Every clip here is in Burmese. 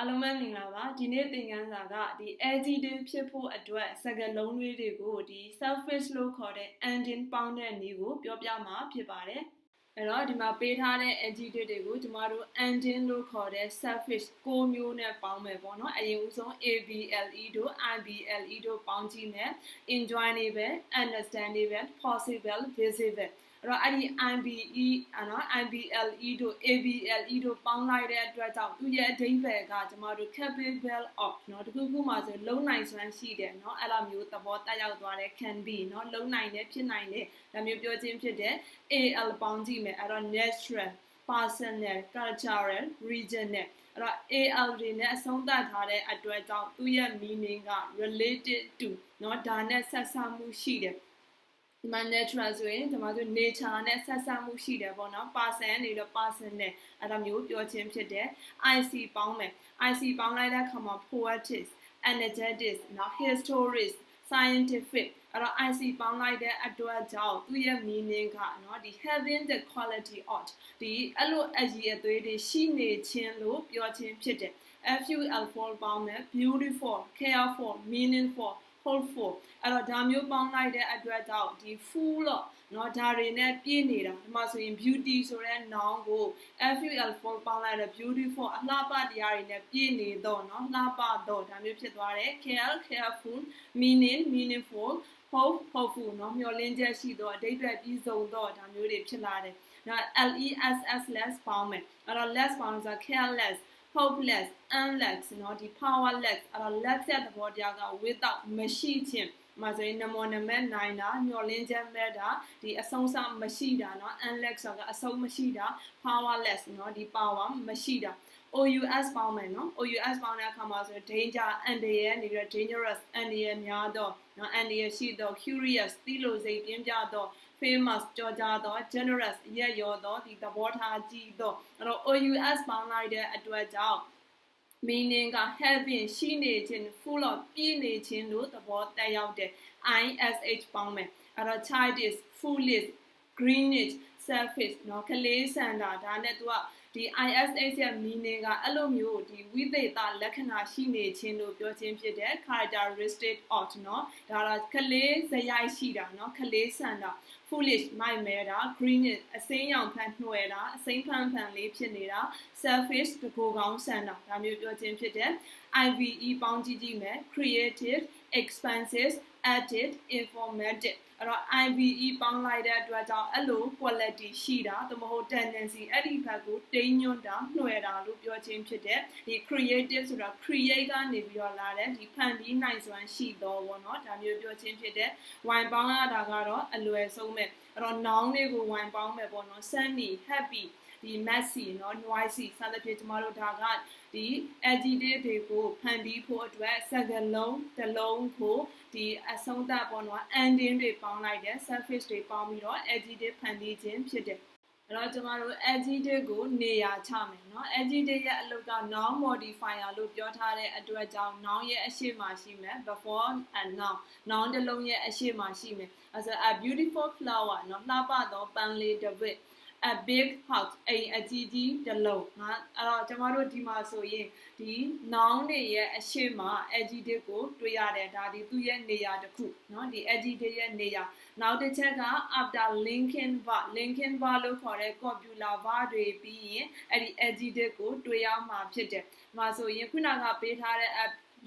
အားလုံးပဲမင်္ဂလာပါဒီနေ့သင်ခန်းစာကဒီ adjective ဖြစ်ဖို့အတွက်စကားလုံးလေးတွေကိုဒီ selfish လို့ခေါ်တဲ့ ending ပေါင်းတဲ့နည်းကိုပြောပြမှာဖြစ်ပါတယ်အဲ့တော့ဒီမှာပေးထားတဲ့ adjective တွေကိုကျမတို့ ending လို့ခေါ်တဲ့ selfish ကိုမျိုးနဲ့ပေါင်းမယ်ပေါ့နော်အရင်ဦးဆုံး able တို့ ible တို့ပေါင်းကြည့်မယ် enjoyable understandable possible visible အဲ့တော့အဲ့ဒီ IBE နော် IBLE တို့ ABLE တို့ပေါင်းလိုက်တဲ့အတွက်ကြောင့်သူရဲ့အဓိပ္ပာယ်ကကျမတို့ capable of နော်တခုခုမှဆိုလုံနိုင်စွမ်းရှိတယ်နော်အဲ့လိုမျိုးသဘောတက်ရောက်သွားတဲ့ can be နော်လုံနိုင်တယ်ဖြစ်နိုင်တယ်ဒါမျိုးပြောခြင်းဖြစ်တယ် AL ပေါင်းကြည့်မယ်အဲ့တော့ natural personal cultural regional အဲ့တော့ AL တွေနဲ့အဆုံးသတ်ထားတဲ့အတွက်ကြောင့်သူရဲ့ meaning က related to နော်ဒါနဲ့ဆက်ဆံမှုရှိတယ် ဒီမှာ natural ဆိုရင်ဒီမှာဆို nature နဲ့ဆက်ဆက်မှုရှိတယ်ပေါ့နော် person နေတော့ person နဲ့အဲ့ဒါမျိုးပြောခြင်းဖြစ်တယ် IC ပေါင်းမယ် IC ပေါင်းလိုက်တဲ့အခါမှာ poetic energetic နော် historic scientific အဲ့တော့ IC ပေါင်းလိုက်တဲ့အတွက်ကြောင့်သူ့ရဲ့ meaning ကနော်ဒီ having the quality of ဒီအဲ့လိုအရည်အသွေးတွေရှိနေခြင်းလို့ပြောခြင်းဖြစ်တယ် FUL for ပေါင်းမယ် beautiful careful meaningful hopeful အဲ့တော့ဒါမျိုးပေါင်းလိုက်တဲ့အတွက်ကြောင့်ဒီ full တော့เนาะဒါတွေနဲ့ပြည့်နေတာဒီမှာဆိုရင် beauty ဆိုတဲ့ noun ကို ful for ပေါင်းလိုက်တော့ beautiful အလှပတရားတွေနဲ့ပြည့်နေတော့เนาะလှပတော့ဒါမျိုးဖြစ်သွားတယ် care careful meaning meaningful hope hopeful เนาะမျှော်လင့်ချက်ရှိတော့အဓိပ္ပာယ်ပြီးဆုံးတော့ဒါမျိုးတွေဖြစ်လာတယ်နော် less less ပေါင်းမယ်အဲ့တော့ less ပေါင်းဆို careless hopeless unless เนาะဒီ powerless အဲ့တော့ less တဲ့သဘောတရားက without မရှိခြင်းမှာဆိုရင်နမောနမက်နိုင်တာမျောလင်းချက်မဲ့တာဒီအဆုံးစမရှိတာเนาะ unless ဆိုတာအဆုံးမရှိတာ powerless เนาะဒီ power မရှိတာ OUS ပေါင်းမယ်နော် OUS ပေါင်းတဲ့အခါမှာဆို danger အန္တရာယ်နေပြီး dangerous အန္တရာယ်များတော့နော်အန္တရာယ်ရှိတော့ curious သိလို့စိတ်ပြင်းပြတော့ famous ကြော်ကြားတော့ generous ရက်ရောတော့ဒီသဘောထားကြည့်တော့အဲ့တော့ OUS ပေါင်းလိုက်တဲ့အတွက်ကြောင့် meaning က having ရှိနေခြင်း full of ပြည့်နေခြင်းလို့သဘောတက်ရောက်တဲ့ ISH ပေါင်းမယ်အဲ့တော့ childish foolish greenish selfish เนาะကလေးစံတာဒါနဲ့ तू ကဒီ ISH ရဲ့ meaning ကအဲ့လိုမျိုးဒီဝိသေသလက္ခဏာရှိနေခြင်းလို့ပြောခြင်းဖြစ်တဲ့ characteristic of เนาะဒါကကလေးဇယိုက်ရှိတာเนาะကလေးစံတာ foolish မိုက်မဲတာ green အစိမ်းရောင်ဖန်နှွယ်တာအစိမ်းဖန်ဖန်လေးဖြစ်နေတာ selfish တကိုကောင်းဆန်တာဒါမျိုးပြောခြင်းဖြစ်တဲ့ IVE ပေါင်းကြည့်ကြည့်မယ် creative expensive added informative အဲ့တော့ IVE ပေါင်းလိုက်တဲ့အတွက်ကြောင့်အဲ့လို quality ရှိတာသို့မဟုတ် tendency အဲ့ဒီဘက်ကိုတိမ်ညွန့်တာနှွယ်တာလို့ပြောခြင်းဖြစ်တဲ့ဒီ creative ဆိုတာ create ကနေပြီးတော့လာတဲ့ဒီဖန်ပြီးနိုင်စွမ်းရှိတော့ဘောเนาะဒါမျိုးပြောခြင်းဖြစ်တဲ့ wine ပေါင်းရတာကတော့အလွယ်ဆုံးပဲ ဲ အဲ့တော့ noun တွေကို wine ပေါင်းမယ်ပေါ့เนาะ sunny happy ဒီ messy เนาะ noisy စသဖြင့်ကျမတို့ဒါကဒီ adjective တွေကိုဖန်တီးဖို့အတွက်စကားလုံးတစ်လုံးကိုဒီအဆုံးသတ်ပေါ့နော် ending တွေပေါင်းလိုက်တယ် surface တွေပေါင်းပြီးတော့ adjective ဖန်တီးခြင်းဖြစ်တယ် အဲ့တော့ကျမတို့ adjective ကိုနေရာချမယ်เนาะ adjective ရဲ့အလုပ်က noun modifier လို့ပြောထားတဲ့အတွက်ကြောင့် noun ရဲ့အရှိမရှိမယ် before and now noun တစ်လုံးရဲ့အရှိမရှိမယ်အဲဆို a beautiful flower เนาะလှပသောပန်းလေးတစ်ပွင့် a big house အိမ်အကြီးကြီးတစ်လုံးငါအဲ့တော့ကျမတို့ဒီမှာဆိုရင်ဒီ noun တွေရဲ့အရှိမ adjective ကိုတွေ့ရတယ်ဒါဒီသူ့ရဲ့နေရာတစ်ခုเนาะဒီ adjective ရဲ့နေရာနောက်တစ်ချက်က after linking verb linking verb လို့ခေါ်တဲ့ copula verb တွေပြီးရင်အဲ့ဒီ adjective ကိုတွေ့ရမှာဖြစ်တယ်။မှာဆိုရင်ခုနကပေးထားတဲ့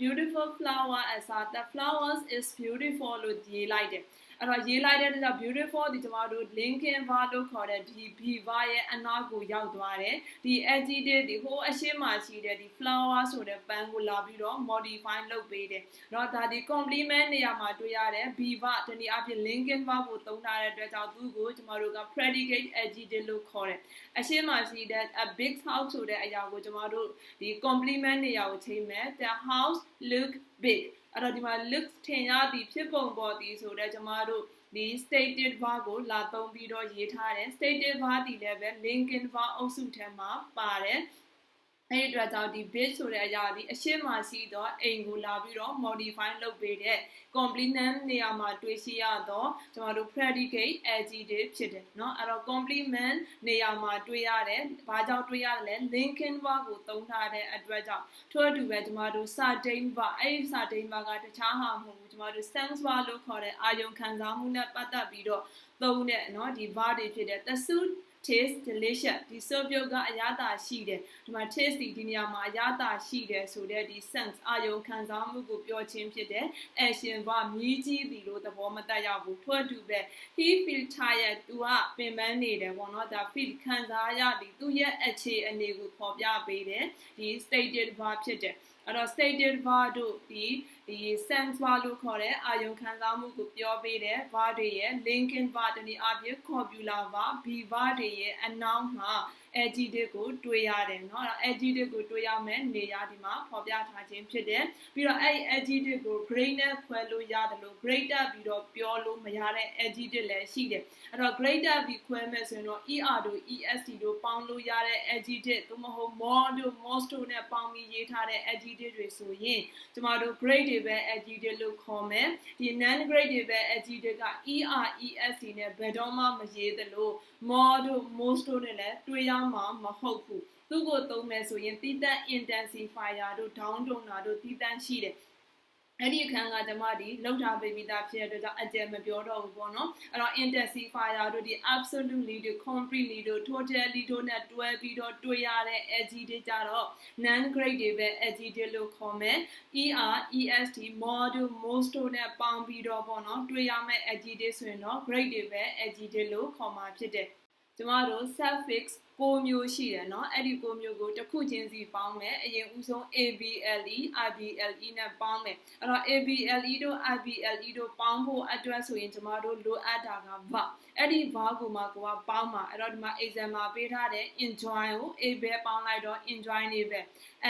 beautiful flower as the flowers is beautiful လို့ရေးလိုက်တယ်။ အဲ့တော့ရေးလိုက်တဲ့အတွက် beautiful ဒီကျမတို့ linkin verb လို့ခေါ်တဲ့ဒီ be verb ရဲ့အနာကိုရောက်သွားတယ်ဒီ adjective ဒီဟိုအရှင်းမှာရှိတဲ့ဒီ flower ဆိုတဲ့ပန်းကိုလာပြီးတော့ modify လုပ်ပေးတယ်เนาะဒါဒီ complement နေရာမှာတွေ့ရတယ် be verb ဒီနေ့အဖြစ် linkin verb ကိုသုံးထားတဲ့အတွက်ကြောင့်သူ့ကိုကျမတို့က predicate adjective လို့ခေါ်တယ်အရှင်းမှာရှိတဲ့ a big house ဆိုတဲ့အရာကိုကျမတို့ဒီ complement နေရာကိုချိန်မယ် the house look big အဲ့တော့ဒီမှာ look ထင်ရသည်ဖြစ်ပုံပေါ်သည်ဆိုတော့ကျမတို့ဒီ stated verb ကိုလာသုံးပြီးတော့ရေးထားတယ် stated verb ဒီလည်းပဲ linking verb အုပ်စုထဲမှာပါတယ် အဲ့ဒီအတွက်ကြောင့်ဒီ bit ဆိုတဲ့အရာဒီအရှင်းမှာရှိတော့အိမ်ကိုလာပြီးတော့ modify လုပ်ပေးတဲ့ complement နေရာမှာတွေ့ရှိရတော့ကျွန်တော်တို့ predicate adjective ဖြစ်တယ်เนาะအဲ့တော့ complement နေရာမှာတွေ့ရတယ်။ဘာကြောင့်တွေ့ရတယ်လဲ linking verb ကိုသုံးထားတဲ့အတွက်ကြောင့်ထို့အတူပဲကျွန်တော်တို့ certain verb အဲ့ဒီ certain verb ကတခြားဟာမဟုတ်ဘူးကျွန်တော်တို့ sense verb လို့ခေါ်တဲ့အာယုံခံစားမှုနဲ့ပတ်သက်ပြီးတော့သုံးတဲ့เนาะဒီ verb တွေဖြစ်တဲ့ the suit taste delicious ဒီ so ပြုတ်ကအရသာရှိတယ်ဒီမှာ taste ဒီဒီနေရာမှာအရသာရှိတယ်ဆိုတဲ့ဒီ sense အာယုံခံစားမှုကိုပြောခြင်းဖြစ်တယ် action ကမြည်ကြီးသည်လို့သဘောမတက်ရောက်ဘူးထို့အတူပဲ he feel tired သူကပင်ပန်းနေတယ်ပေါ့နော်ဒါ feel ခံစားရသည်သူရဲ့အခြေအနေကိုဖော်ပြပေးတယ်ဒီ stated verb ဖြစ်တယ်အဲ့တော့ stated verb တို့ဒီဒီ sense verb လို့ခေါ်တဲ့အာယုံခံစားမှုကိုပြောပေးတဲ့ verb တွေရဲ့ linking verb တနည်းအားဖြင့် copular verb be verb တွေရဲ့အနောက်မှာ adjective ကိုတွေ့ရတယ်เนาะအဲ့ adjective ကိုတွေ့ရမယ်နေရာဒီမှာဖော်ပြထားခြင်းဖြစ်တယ်ပြီးတော့အဲ့ adjective ကို great နဲ့ခွဲလို့ရတယ်လို့ greater ပြီးတော့ပြောလို့မရတဲ့ adjective လည်းရှိတယ်အဲ့တော့ greater ပြီးခွဲမယ်ဆိုရင်တော့ er တို့ est တို့ပေါင်းလို့ရတဲ့ adjective သို့မဟုတ် more တို့ most တို့နဲ့ပေါင်းပြီးရေးထားတဲ့ adjective တွေဆိုရင်ကျမတို့ great တွေပဲ adjective လို့ခေါ်မယ်ဒီ non great တွေပဲ adjective က er est နဲ့ဘယ်တော့မှမရေးသလို more တို့ most တို့နဲ့လည်းတွေ့ရ မှာမဟုတ်ဘူးသူ့ကိုသုံးမယ်ဆိုရင်တိတက် intensifier တို့ down toner တို့တိတက်ရှိတယ်အဲ့ဒီအခန်းကကျွန်မဒီလောက်ထားပေးပြီးသားဖြစ်တဲ့အတွက်ကြောင့်အကျယ်မပြောတော့ဘူးပေါ့နော်အဲ့တော့ intensifier တို့ဒီ absolutely တို့ completely တို့ totally တို့နဲ့တွဲပြီးတော့တွေ့ရတဲ့ adjective တွေကြတော့ non grade တွေပဲ adjective လို့ခေါ်မယ် er est more တို့ most တို့နဲ့ပေါင်းပြီးတော့ပေါ့နော်တွေ့ရမယ့် adjective ဆိုရင်တော့ grade တွေပဲ adjective လို့ခေါ်မှာဖြစ်တယ်ကျမတို့ suffix ကိုမျိုးရှိတယ်เนาะအဲ့ဒီကိုမျိုးကိုတစ်ခုချင်းစီပေါင်းမယ်အရင်ဦးဆုံး ABLE IBLE နဲ့ပေါင်းမယ်အဲ့တော့ ABLE တို့ IBLE တို့ပေါင်းဖို့အတွက်ဆိုရင်ကျမတို့လိုအပ်တာက verb အဲ့ဒီ verb ကိုမှကိုကပေါင်းမှာအဲ့တော့ဒီမှာ exam မှာပေးထားတဲ့ enjoy ကို a ပဲပေါင်းလိုက်တော့ enjoy နေပဲ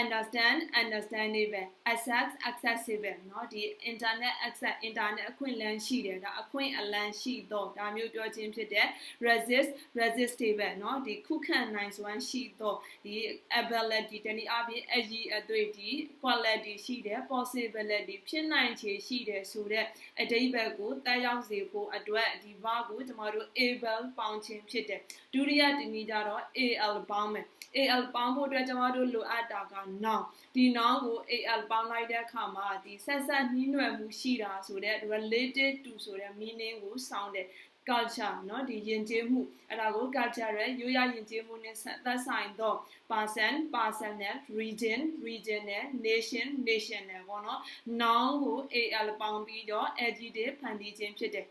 understand understand နေပဲ access accessible เนาะဒီ internet access internet အခွင့်အလမ်းရှိတယ်ဒါအခွင့်အလမ်းရှိတော့ဒါမျိုးပြောခြင်းဖြစ်တဲ့ resist resistable เนาะဒီခုခံ နိုင်စွမ်းရှိတော့ဒီ ability တနည်းအားဖြင့်အရေးအသွေးဒီ quality ရှိတယ် possibility ဖြစ်နိုင်ခြေရှိတယ်ဆိုတဲ့အဓိပ္ပာယ်ကိုတက်ရောက်စေဖို့အတွက်ဒီ verb ကိုကျွန်တော်တို့ able ပေါင်းခြင်းဖြစ်တယ်ဒုတိယတနည်းကြတော့ al ပေါင်းမယ် al ပေါင်းဖို့အတွက်ကျွန်တော်တို့လိုအပ်တာက noun ဒီ noun ကို al ပေါင်းလိုက်တဲ့အခါမှာဒီဆက်ဆက်နှီးနွယ်မှုရှိတာဆိုတဲ့ related to ဆိုတဲ့ meaning ကိုစောင်းတယ် culture เนาะဒီယဉ်ကျေးမှုအဲ့ဒါကို cultural ရိုးရယဉ်ကျေးမှုနဲ့သက်ဆိုင်သော person personal region regional nation national ပေါ့เนาะ noun ကို al ပေါင်းပြီးတော့ adjective ဖန်တီးခြင်းဖြစ်တယ်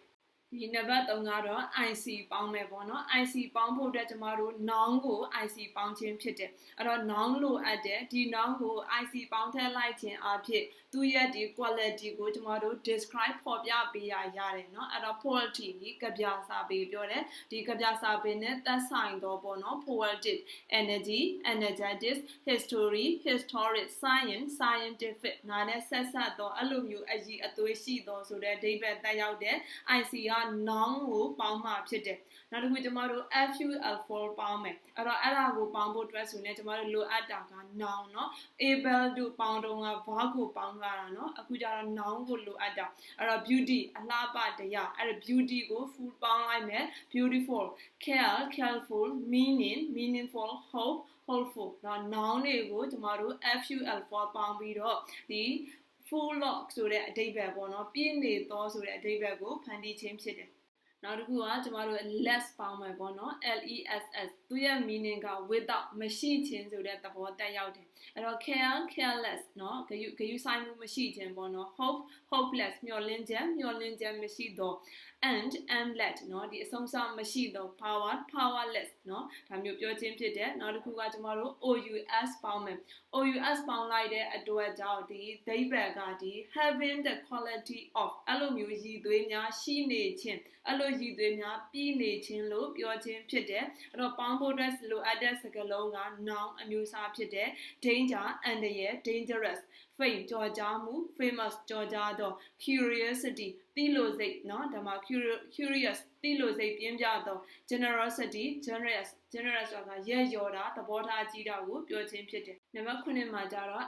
ဒီနံပါတ်3ကတော့ IC ပေါင်းမယ်ပေါ့နော် IC ပေါင်းဖို့အတွက်ကျမတို့ noun ကို IC ပေါင်းခြင်းဖြစ်တယ်အဲ့တော့ noun လို့အပ်တယ်ဒီ noun ကို IC ပေါင်းထည့်လိုက်ခြင်းအဖြစ်သူ့ရဲ့ဒီ quality ကိုကျမတို့ describe ဖော်ပြပေးရရတယ်เนาะအဲ့တော့ quality ကြီးကပြစာပေပြောတယ်ဒီကပြစာပေနဲ့သက်ဆိုင်တော့ပေါ့နော် poetic energy energetic history historic science scientific နားနဲ့ဆက်ဆက်တော့အဲ့လိုမျိုးအကြီးအသွေးရှိတော့ဆိုတဲ့အဓိပ္ပာယ်တက်ရောက်တဲ့ IC က noun ကိုပေါင်းမှဖြစ်တယ်နောက်တစ်ခုကျမတို့ FUL4 ပေါင်းမယ်အဲ့တော့အဲ့ဒါကိုပေါင်းဖို့အတွက်ဆိုရင်ကျမတို့လိုအပ်တာက noun เนาะ able တို့ပေါင်းတော့က verb ကိုပေါင်းလာတာเนาะအခုကျတော့ noun ကိုလိုအပ်တာအဲ့တော့ beauty အလှပတရားအဲ့ဒါ beauty ကို full ပေါင်းလိုက်မယ် beautiful care careful meaning meaningful hope hopeful เนาะ noun တွေကိုကျမတို့ FUL4 ပေါင်းပြီးတော့ဒီ full lock ဆိုတဲ့အဓိပ္ပာယ်ပေါ့နော်ပြည့်နေသောဆိုတဲ့အဓိပ္ပာယ်ကိုဖန်တီးခြင်းဖြစ်တယ်နောက်တစ်ခုကကျမတို့ less ပေါင်းမယ်ပေါ့နော် L E S S သူရဲ့ meaning က without မရှိခြင်းဆိုတဲ့သဘောတက်ရောက်တယ် အဲ့တော့ care careless เนาะဂယုဂယုဆိုင်မှုမရှိခြင်းပေါ့နော် hope hopeless မျှော်လင့်ချက်မျှော်လင့်ချက်မရှိတော့ and and let เนาะဒီအဆုံးအစမရှိတော့ power powerless เนาะဒါမျိုးပြောခြင်းဖြစ်တယ်နောက်တစ်ခုကကျမတို့ OUS ပေါင်းမယ် OUS ပေါင်းလိုက်တဲ့အတွက်ကြောင့်ဒီဒိဗယ်ကဒီ having the quality of အဲ့လိုမျိုးရည်သွေးများရှိနေခြင်းအဲ့လိုရည်သွေးများပြီးနေခြင်းလို့ပြောခြင်းဖြစ်တယ်အဲ့တော့ပေါင်းဖို့အတွက်လိုအပ်တဲ့စကားလုံးက noun အမျိုးအစားဖြစ်တယ်ဒိ danger အန္တရာယ် dangerous fame ကြော်ကြားမှု famous ကြော်ကြားသော curiosity သိလို့စိတ်เนาะဒါမှ curious သိလို့စိတ်ပြင်းပြသော generosity generous generous ဆိုတာရဲရော်တာသဘောထားကြီးတာကိုပြောခြင်းဖြစ်တယ်နံပါတ်9မှာကျတော့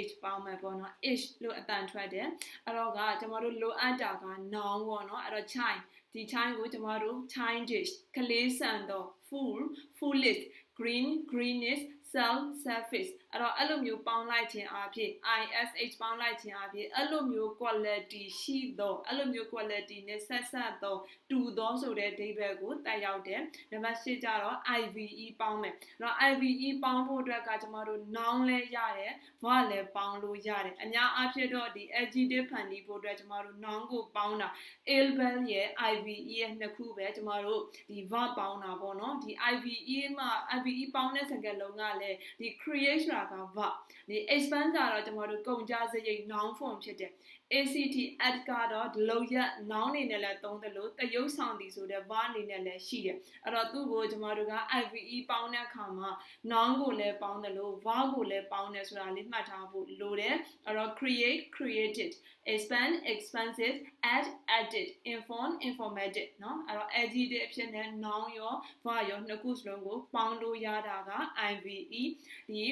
ish ပေါင်းမယ်ပေါ့နော် ish လို့အတန်ထွက်တယ်အဲ့တော့ကကျမတို့လိုအပ်တာက noun ပေါ့နော်အဲ့တော့ chai ဒီ chai ကိုကျမတို့ chai dish ကလေးဆန်တော့ full foolish green greenish cell surface အဲ့တော့အဲ့လိုမျိုးပေါင်းလိုက်ခြင်းအဖြစ် ISH ပေါင်းလိုက်ခြင်းအဖြစ်အဲ့လိုမျိုး quality ရှိသောအဲ့လိုမျိုး quality နဲ့ဆက်ဆက်သောတူသောဆိုတဲ့အဓိပ္ပာယ်ကိုတက်ရောက်တယ်နံပါတ်၈ကျတော့ IVE ပေါင်းမယ်အဲ့တော့ IVE ပေါင်းဖို့အတွက်ကကျမတို့ noun လဲရတယ် verb လဲပေါင်းလို့ရတယ်အများအားဖြင့်တော့ဒီ adjective ဖန်တီးဖို့အတွက်ကျမတို့ noun ကိုပေါင်းတာ able ရဲ့ IVE ရဲ့နှစ်ခုပဲကျမတို့ဒီ verb ပေါင်းတာပေါ့နော်ဒီ IVE မှာ IVE ပေါင်းတဲ့စကားလုံးကလည်းဒီ create ဆိတာက verb ဒီ expand ကတော့ကျွန်တော်တို့ကုန်ကြစရိတ် noun form ဖြစ်တယ် ACT add ကတော့ဒီလိုရက် noun အနေနဲ့လည်းသုံးတယ်လို့တရုပ်ဆောင်သည်ဆိုတဲ့ verb အနေနဲ့လည်းရှိတယ်အဲ့တော့သူ့ကိုကျွန်တော်တို့က IVE ပေါင်းတဲ့အခါမှာ noun ကိုလည်းပေါင်းတယ်လို့ verb ကိုလည်းပေါင်းတယ်ဆိုတာလေးမှတ်ထားဖို့လိုတယ်အဲ့တော့ create created expand expanded add added inform informative เนาะအဲ့တော့ adjective အဖြစ်နဲ့ noun ရော verb ရောနှစ်ခုစလုံးကိုပေါင်းလို့ရတာက IVE ဒီ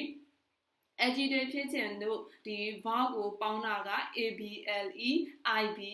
adjective ဖြစ်ခြင်းတို့ဒီ verb ကိုပေါင်းတာက able ible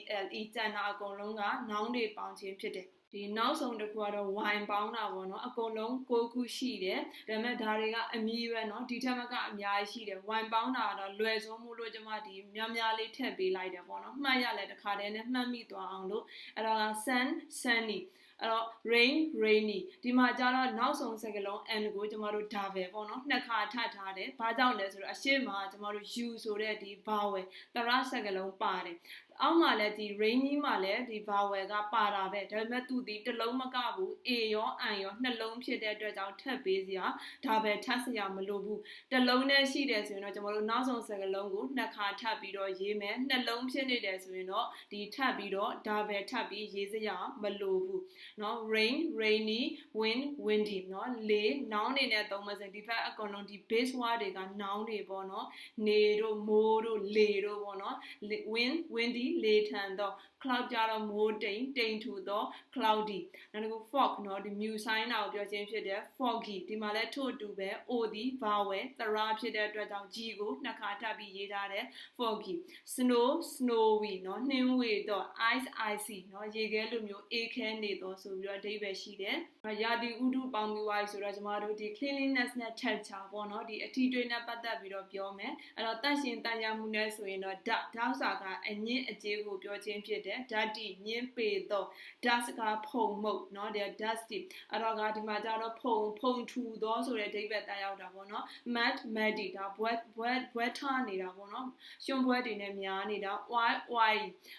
ကျန်တာအကုန်လုံးက noun တွေပေါင်းခြင်းဖြစ်တယ်ဒီနောက်ဆုံးတစ်ခုကတော့ wine ပေါင်းတာပေါ့နော်အကုန်လုံး6ခုရှိတယ်ဒါပေမဲ့ဒါတွေကအမီးပဲနော်ဒီထက်မကအများကြီးရှိတယ် wine ပေါင်းတာကတော့လွယ်ဆုံးမှုလို့ကျွန်မဒီများများလေးထည့်ပေးလိုက်တယ်ပေါ့နော်မှတ်ရလဲတခါတည်းနဲ့မှတ်မိသွားအောင်လို့အဲ့ဒါက sun sunny အဲ့တော့ rain rainy ဒီမှာကျတော့နောက်ဆုံးစကားလုံး and ကိုကျမတို့ double ပေါ့နော်နှစ်ခါထပ်ထားတယ်။ဘာကြောင့်လဲဆိုတော့အရှိမကျမတို့ you ဆိုတဲ့ဒီ vowel တရစကားလုံးပါတယ်။ အောက်မှာလည်းဒီ rainy မှာလည်းဒီ vowel ကပါတာပဲဒါပေမဲ့သူဒီတစ်လုံးမကဘူး a ရော i ရောနှလုံးဖြစ်တဲ့အတွက်ကြောင့်ထပ်ပေးစရာဒါပဲထပ်စရာမလိုဘူးတစ်လုံးနဲ့ရှိတယ်ဆိုရင်တော့ကျွန်တော်တို့နောက်ဆုံးစကားလုံးကိုနှစ်ခါထပ်ပြီးတော့ရေးမယ်နှလုံးဖြစ်နေတယ်ဆိုရင်တော့ဒီထပ်ပြီးတော့ဒါပဲထပ်ပြီးရေးစရာမလိုဘူးเนาะ rain rainy wind windy เนาะလေ noun အနေနဲ့သုံးမစဒီဖက်အကုန်လုံးဒီ base word တွေက noun တွေပေါ့เนาะနေတို့မိုးတို့လေတို့ပေါ့เนาะ wind windy လေထန်သော cloud ကြတော့မိုးတိမ်တိမ်ထူသော cloudy နောက်တစ်ခု fog เนาะဒီ mu sign တာကိုပြောခြင်းဖြစ်တဲ့ foggy ဒီမှာလည်းထို့အတူပဲ o ဒီ vowel သရာဖြစ်တဲ့အတွက်ကြောင့် g ကိုနှစ်ခါထပ်ပြီးရေးထားတယ် foggy snow snowy เนาะနှင်းဝေသော ice icy เนาะရေခဲလိုမျိုးအေးခဲနေသောဆိုပြီးတော့အဓိပ္ပာယ်ရှိတယ်ရာသီဥတုပေါင်းပြီးသွားပြီဆိုတော့ကျမတို့ဒီ cleanliness နဲ့ texture ပေါ့เนาะဒီအထီးတွေးနဲ့ပတ်သက်ပြီးတော့ပြောမယ်အဲ့တော့တန့်ရှင်တန်ရမှုနဲ့ဆိုရင်တော့ dust dust ကအငင်းအ ကျေးကိုပြောခြင်းဖြစ်တယ် dirty ညင်းပေသော dust ကဖုံမှုတ်เนาะဒီ dusty အဲ့တော့ကဒီမှာကျတော့ဖုံဖုံထူသောဆိုတဲ့အဓိပ္ပာယ်တက်ရောက်တာပေါ့เนาะ mad muddy ဒါဘွဲဘွဲဘွဲထားနေတာပေါ့เนาะရှင်ဘွဲတွေနဲ့များနေတာ why why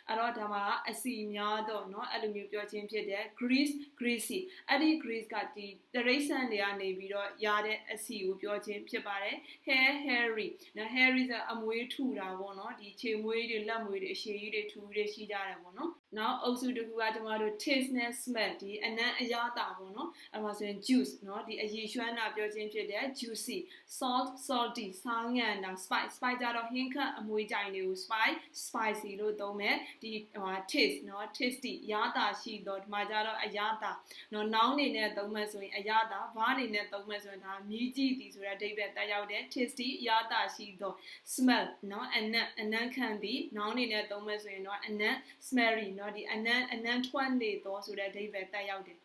အဲ့တော့ဒါမှာအစီများတော့เนาะအဲ့လိုမျိုးပြောခြင်းဖြစ်တယ် grease greasy အဲ့ဒီ grease ကဒီတရိษံတွေကနေပြီးတော့ရတဲ့အစီကိုပြောခြင်းဖြစ်ပါတယ် hair hairy နော် hairy ဆိုအမွေးထူတာပေါ့နော်ဒီခြေမွေးတွေလက်မွေးတွေအရှည် ကြီးတွေထူတွေရှိကြတယ်ပေါ့နော် နော်အုပ်စုတစ်ခုကကျွန်တော်တို့ taste နဲ့ smell ဒီအနံ့အရသာပေါ့နော်အဲမှာဆိုရင် juice နော်ဒီအရည်ရွှမ်းတာပြောခြင်းဖြစ်တယ် juicy salt salty ဆောင်းငံတာ spice spice ကြတော့ဟင်းခတ်အမွေးကြိုင်တွေကို spice spicy လို့သုံးမယ်ဒီဟို taste နော် tasty ရသာရှိတော့ဒီမှာကြတော့အရသာနော်နောင်းနေနဲ့သုံးမယ်ဆိုရင်အရသာဘားနေနဲ့သုံးမယ်ဆိုရင်ဒါမြည်ကြည့်သည်ဆိုတဲ့အဓိပ္ပာယ်တက်ရောက်တယ် tasty အရသာရှိတော့ smell နော်အနံ့အနံ့ခံသည်နောင်းနေနဲ့သုံးမယ်ဆိုရင်တော့အနံ့ smelly နนาะဒီအနံ့အနံ့ထွက်နေသောဆိုတဲ့အဓိပ္ပာယ်တက်ရောက်တယ်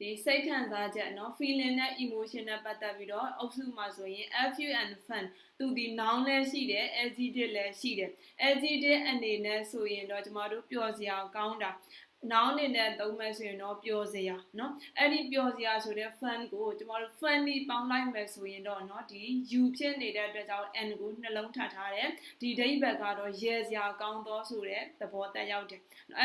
ဒီစိတ်ခံစားချက်เนาะ feeling နဲ့ emotion နဲ့ပတ်သက်ပြီးတော့အုပ်စုမှာဆိုရင် fu and fun သူဒီ noun လည်းရှိတယ် adjective လည်းရှိတယ် adjective အနေနဲ့ဆိုရင်တော့ကျမတို့ပျော်စရာကောင်းတာ နောင်းနေနဲ့သုံးမယ်ဆိုရင်တော့ပျော်စရာเนาะအဲ့ဒီပျော်စရာဆိုတဲ့ fun ကိုကျမတို့ funny ပေါင်းလိုက်မယ်ဆိုရင်တော့เนาะဒီ you ဖြစ်နေတဲ့အတွက်ကြောင့် n ကိုနှလုံးထပ်ထားတယ်ဒီဒိဗတ်ကတော့ရဲစရာကောင်းသောဆိုတဲ့သဘောတက်ရောက်တယ်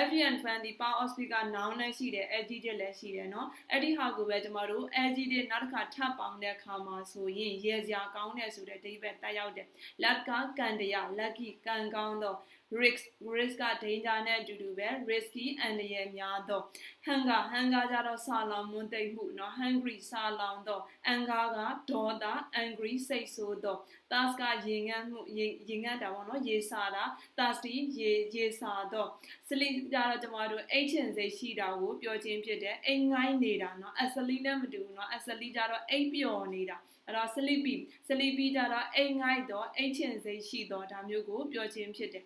FN fun ဒီ power of speaker noun လည်းရှိတယ် adjective လည်းရှိတယ်เนาะအဲ့ဒီဟာကိုပဲကျမတို့ adjective နောက်တစ်ခါထပ်ပေါင်းတဲ့အခါမှာဆိုရင်ရဲစရာကောင်းတဲ့ဆိုတဲ့ဒိဗတ်တက်ရောက်တယ် luck ကကံတရား lucky ကံကောင်းသော risk risk က danger နဲ့အတူတူပဲ risky အန္တရာယ်များသော hunger hunger ကြတော့စာလောင်မွန်းသိပ်မှုเนาะ hungry စာလောင်သော anger ကဒေါသ angry စိတ်ဆိုးသော thirst ကရေငတ်မှုရေရေငတ်တာပေါ့နော်ရေစာတာ thirsty ရေရေစာသော sleep ကြတော့ကျမတို့အိတ်ချင်စိတ်ရှိတာကိုပြောခြင်းဖြစ်တယ်အိမ်ငိုင်းနေတာเนาะ asleep နဲ့မတူဘူးเนาะ asleep ကြတော့အိပ်ပျော်နေတာအဲ့တော့ sleepy sleepy ကြတော့အိမ်ငိုက်တော့အိတ်ချင်စိတ်ရှိတော့ဒါမျိုးကိုပြောခြင်းဖြစ်တယ်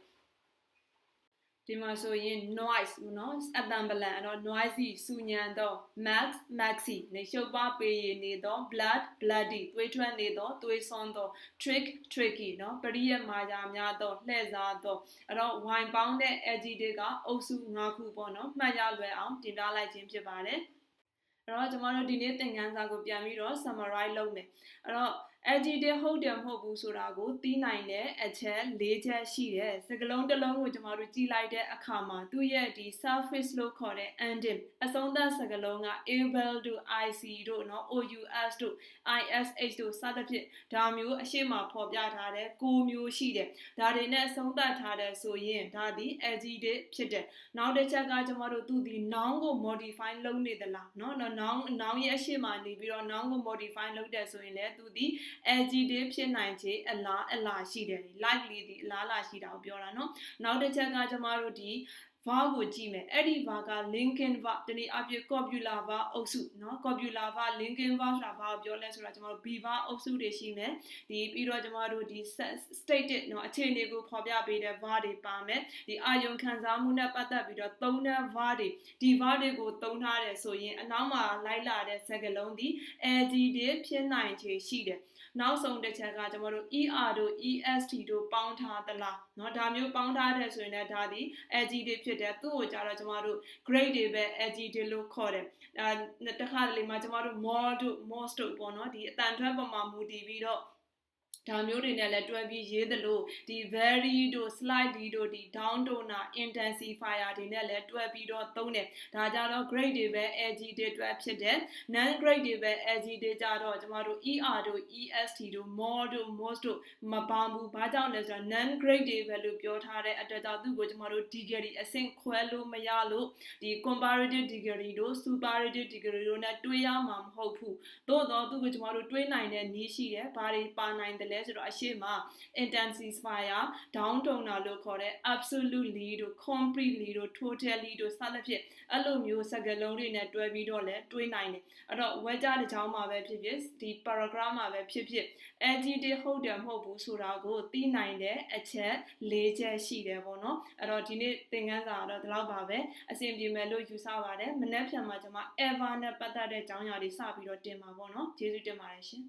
ဒီမှာဆိုရင် noise နော်အတန်ပလန်အဲ့တော့ noisy စူညံတော့ max maxi နေရှုပ်ပါပေးရနေတော့ blood bloody သွေးထွက်နေတော့သွေးစွန်းတော့ trick tricky နော်ပရိယမာယာများတော့လှည့်စားတော့အဲ့တော့ wine ပေါင်းတဲ့ adjective ကအုပ်စု၅ခုပေါ့နော်မှတ်ရလွယ်အောင်တင်ပြလိုက်ခြင်းဖြစ်ပါတယ်အဲ့တော့ကျွန်တော်တို့ဒီနေ့သင်ခန်းစာကိုပြန်ပြီးတော့ summarize လုပ်မယ်အဲ့တော့ adjective ဟုတ်တယ်မဟုတ်ဘူးဆိုတာကိုသိနိုင်တဲ့အချက်၄ချက်ရှိတယ်စကားလုံးတစ်လုံးကိုကျွန်တော်တို့ကြည်လိုက်တဲ့အခါမှာသူ့ရဲ့ဒီ surface လို့ခေါ်တဲ့ ending အဆုံးသတ်စကားလုံးက able to ic တို့နော် ous တို့ ish တို့စသဖြင့်ဒါမျိုးအရှိမဖော်ပြထားတဲ့၉မျိုးရှိတယ်ဒါတွေနဲ့အဆုံးသတ်ထားတဲ့ဆိုရင်ဒါဒီ adjective ဖြစ်တယ်နောက်တစ်ချက်ကကျွန်တော်တို့သူဒီ noun ကို modify လုပ်နေသလားနော် noun noun ရဲ့အရှိမနေပြီးတော့ noun ကို modify လုပ်တဲ့ဆိုရင်လည်းသူဒီ adjective ဖြစ်နိုင်ခြေအလားအလားရှိတယ် likely ဒီအလားအလားရှိတာကိုပြောတာเนาะနောက်တစ်ချက်ကကျွန်တော်တို့ဒီ verb ကိုကြည့်မယ်အဲ့ဒီ verb က linking verb တနည်းအားဖြင့် copular verb အုပ်စုเนาะ copular verb linking verb ဆိုတာဘာကိုပြောလဲဆိုတော့ကျွန်တော်တို့ be verb အုပ်စုတွေရှိမယ်ဒီပြီးတော့ကျွန်တော်တို့ဒီ stated เนาะအခြေအနေကိုဖော်ပြပေးတဲ့ verb တွေပါမယ်ဒီအာယုံခံစားမှုနဲ့ပတ်သက်ပြီးတော့သုံးတဲ့ verb တွေဒီ verb တွေကိုသုံးထားတယ်ဆိုရင်အနောက်မှာလိုက်လာတဲ့စကားလုံးဒီ adjective ဖြစ်နိုင်ခြေရှိတယ် နောက်ဆုံးတစ်ချက်ကကျွန်တော်တို့ er တို့ est တို့ပေါင်းထားသလားเนาะဒါမျိုးပေါင်းထားတယ်ဆိုရင်လည်းဒါဒီ adjective ဖြစ်တယ်သူ့ကိုကြတော့ကျွန်တော်တို့ grade တွေပဲ adjective လို့ခေါ်တယ်အဲတခါတလေမှာကျွန်တော်တို့ more တို့ most တို့ပေါ့เนาะဒီအတန်ထွက်ပေါ်မှာမူတည်ပြီးတော့ ဒါမျိုးတွေနဲ့လည်းတွဲပြီးရေးသလိုဒီ very တို့ slightly တို့ဒီ down toner intensifier တွေနဲ့လည်းတွဲပြီးတော့သုံးတယ်ဒါကြတော့ grade တွေပဲ adjective တွဲဖြစ်တယ် non grade တွေပဲ adjective ကြတော့ကျမတို့ er တို့ est တို့ more တို့ most တို့မပေါင်းဘူးဘာကြောင့်လဲဆိုတော့ non grade တွေပဲလို့ပြောထားတဲ့အတွက်ကြောင့်သူ့ကိုကျမတို့ degree အဆင့်ခွဲလို့မရလို့ဒီ comparative degree တို့ superlative degree တို့နဲ့တွဲရမှာမဟုတ်ဘူးသို့တော့သူ့ကိုကျမတို့တွဲနိုင်တဲ့နည်းရှိတယ်ဘာတွေပါနိုင်တယ်လဲဆိုတော့အရှိမ intensifier down toner လို့ခေါ်တဲ့ absolutely တို့ completely တို့ totally တို့စသဖြင့်အဲ့လိုမျိုးစကားလုံးတွေနဲ့တွဲပြီးတော့လဲတွဲနိုင်တယ်အဲ့တော့ဝဲကြတဲ့ကြောင်းမှာပဲဖြစ်ဖြစ်ဒီ paragraph မှာပဲဖြစ်ဖြစ် adjective ဟုတ်တယ်မဟုတ်ဘူးဆိုတာကိုသိနိုင်တဲ့အချက်၄ချက်ရှိတယ်ပေါ့နော်အဲ့တော့ဒီနေ့သင်ခန်းစာကတော့ဒီလောက်ပါပဲအဆင်ပြေမယ်လို့ယူဆပါတယ်မနေ့ဖြန်မှာကျွန်မ ever နဲ့ပတ်သက်တဲ့အကြောင်းအရာတွေစပြီးတော့တင်ပါပေါ့နော်ကျေးဇူးတင်ပါတယ်ရှင်